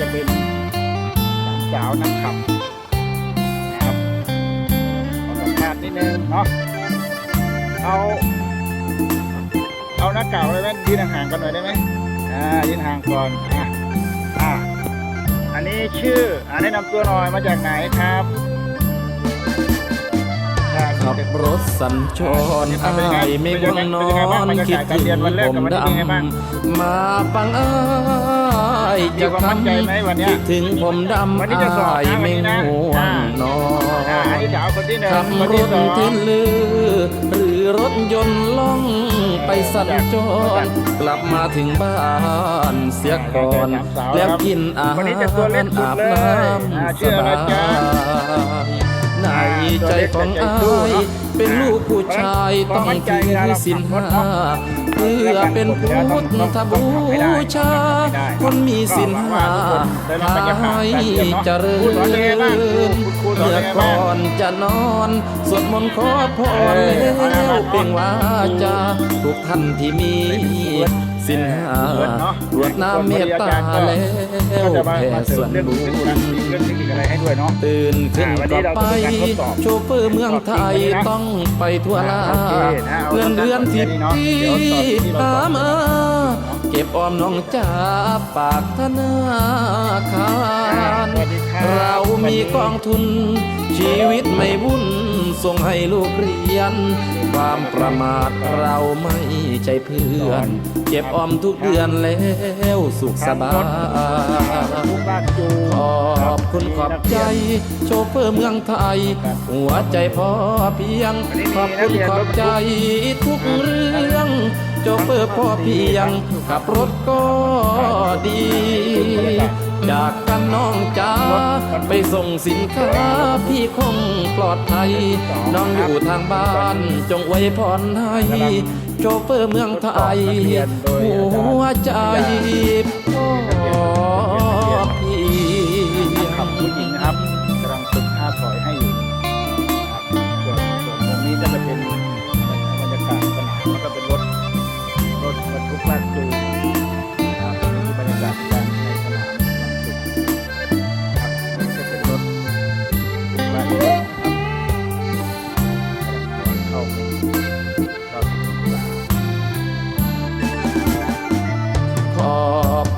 จะเป็นสาวนั่งขับนะครับขอสัมภาษณ์นิดนึงเนาะเอาเอาหน้าเก่าได้ไหมยืนห่างกันหน่อยได้ไหมอ่ายืนห่างก่อนอะอะอันนี้ชื่ออันนี้นำตัวหน่อยมาจากไหนครับ ขับรถสัญจรอายไม่ง่วงนอนคิดถึงผมดำมาปังอายจะทำคิดถึงผมดำวันนี้จะสอบอายนะวันไม่นี้นะง่วงนออ่าอันนนี้สาวคนที่หนึ่งขับคนรที่ถสองเทนลือหรือรถยนต์ล่องไปสัญจรกลับมาถึงบ้านเสียก่อน แล้วกินอาหารอาบน้ำสบาย ในใจของอายเป็นลูกผู้ชายต้องถือสินห้าเพื่อเป็นพุทธบูชา คนมีสินห้าให้เจริญเมื่อก่อนจะนอนสวดมนต์ขอพรแล้วเปล่งวาจาทุกท่านที่มีสินห้ารวดน้ำเมตตาแล้วก็จะมาแผ่มาเสริส่วมนเรื่องบุเรื่องญเรื่องเทคนิคอะไรให้ด้วยเนาะตื่นขึ้นอ่าวันนี้ก็เราไปจะมีการทดสอบโชเฟอร์เมืองไทยต้องไปทั่วลาโอเคนะเอาเงินเดือนที่เนาะพี่เดี๋ยวตอนที่เราหาสอนมาเก็บออมน้องจ่าปากธนาคารสวัสดีครับเรามีกองทุนชีวิตไม่วุ่น ส่งให้ลูกเรียน ความประมาทเราไม่ใจเพื่อน เก็บออมทุกเดือนแล้วสุขสบายขอบคุณขอบใจ โชเฟอร์เมืองไทย หัวใจพอเพียง ขอบคุณขอบใจทุกเรื่องโชเฟอร์พอเพียงขับรถก็ดีจาก นน้องจ้าไปส่งสินค้าพี่คงปลอดภัย น้องอยู่ทางบ้านจงไว้พรให้โชเฟอร์เมืองไทยหัวใจพอเพียขับงผู้หญิงนะครับกำลังฝึกท่าถอยให้อยู่นะครับส่วนส่วนตรงนี้ก็จะเป็นบรรยากาศสนามแล้วก็เป็นรถรถบรรทุกลากจูง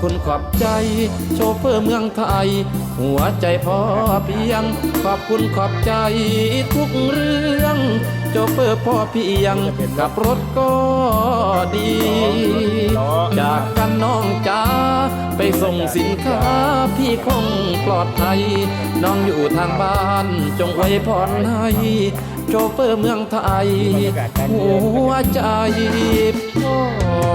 คุณขอบใจ โชเฟอร์เมืองไทย หัวใจพอเพียง ขอบคุณขอบใจทุกเรื่อง โชเฟอร์พอเพียงกับรถก็ดี จากกันน้องจ้าไปส่งสินค้าพี่คงปลอดภัย น้องอยู่ทางบ้านจงไว้พรให้โชเฟอร์เมืองไทย หัวใจพอ